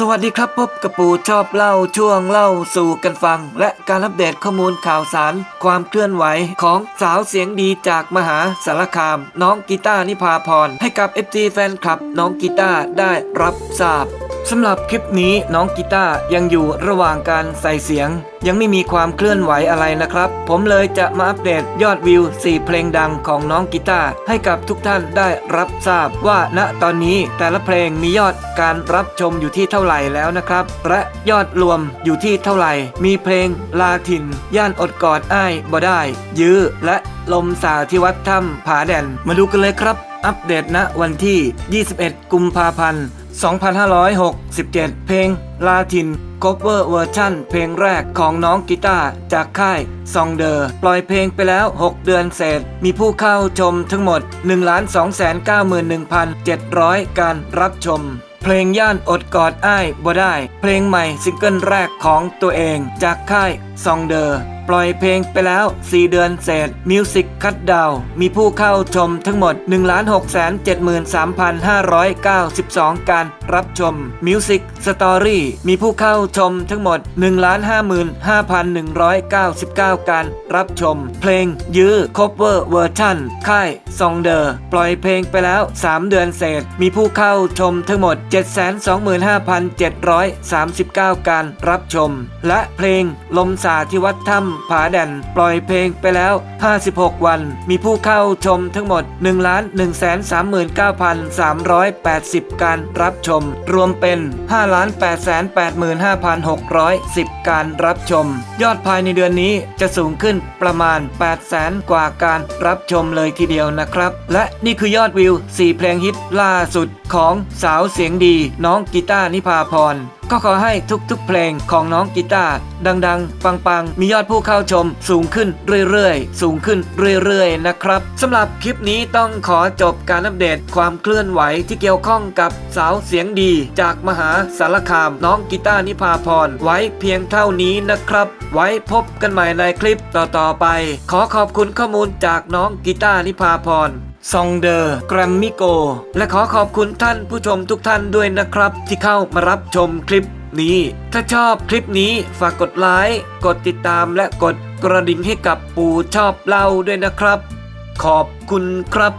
สวัสดีครับพบกับปู่ชอบเล่าช่วงเล่าสู่กันฟัง และการอัปเดตข้อมูลข่าวสาร ความเคลื่อนไหวของสาวเสียงดีจากมหาสารคาม น้องกีตานิพาพร ให้กับ FG แฟนคลับน้องกีตาได้รับทราบ สำหรับคลิปนี้น้องกีตาร์ยังอยู่ระหว่างการใส่เสียง ยังไม่มีความเคลื่อนไหวอะไรนะครับ ผมเลยจะมาอัปเดตยอดวิว 4 เพลงดังของน้องกีตาร์ให้กับทุกท่านได้รับทราบว่าณตอนนี้แต่ละเพลงมียอดการรับชมอยู่ที่เท่าไหร่แล้วนะครับ และยอดรวมอยู่ที่เท่าไหร่ มีเพลงลาถิ่นย่านอดกอดอ้ายบ่ได้ ยื้อและลมสาที่วัดถ้ำผาแดนมาดูกันเลยครับอัปเดตณวันที่ 21 กุมภาพันธ์ 2567 เพลงลาทิน c o เ e อร์เวอร์ชันเพลงแรกของน้องกีตาร์จากค่ายซองเดอร์ปล่อยเพลงไปแล้ว 6 เดือนเศษ มีผู้เข้าชมทั้งหมด 1,291,700 การรับชม เพลงย่านอดกอดอ้ายบ่ได้ เพลงใหม่ซิงเกิลแรกของตัวเองจากค่ายซองเดอร์ ปล่อยเพลงไปแล้ว 4 เดือนเศษมิวสิกคัดดาวมีผู้เข้าชมทั้งหมด 1,673,592 การรับชมมิวสิกสตอรี่มีผู้เข้าชมทั้งหมด 155,199 การรับชม เพลงยื้อ cover เวอร์ชันค่ายซองเดอร์ปล่อยเพลงไปแล้ว 3 เดือนเศษมีผู้เข้าชมทั้งหมด 725,739 การรับชม และเพลงลมสาที่วัดถ้ำผาแด่นปล่อยเพลงไปแล้ว 56 วัน มีผู้เข้าชมทั้งหมด 1,139,380 การรับชม รวมเป็น 5,885,610 การรับชม ยอดภายในเดือนนี้จะสูงขึ้นประมาณ 80,000กว่าการรับชมเลยทีเดียวนะครับ และนี่คือยอดวิว 4 เพลงฮิตล่าสุดของสาวเสียงดีน้องกีตาร์นิพาพร ก็ขอให้ทุกๆ เพลงของน้องกีตาร์ดังๆ ปังๆ มียอดผู้เข้าชม สูงขึ้นเรื่อยๆ สูงขึ้นเรื่อยๆ นะครับสำหรับคลิปนี้ต้องขอจบการอัปเดตความเคลื่อนไหวที่เกี่ยวข้องกับสาวเสียงดี จากมหาสารคามน้องกีตาร์นิพาพรไว้เพียงเท่านี้นะครับ ไว้พบกันใหม่ในคลิปต่อๆไป ขอขอบคุณข้อมูลจากน้องกีตาร์นิพาพร ซองเดอร์แกรมมิโก และขอขอบคุณท่านผู้ชมทุกท่านด้วยนะครับ ที่เข้ามารับชมคลิปนี้ ถ้าชอบคลิปนี้ฝากกดไลค์กดติดตามและกดกระดิ่งให้กับปู่ชอบเล่าด้วยนะครับ ขอบคุณครับ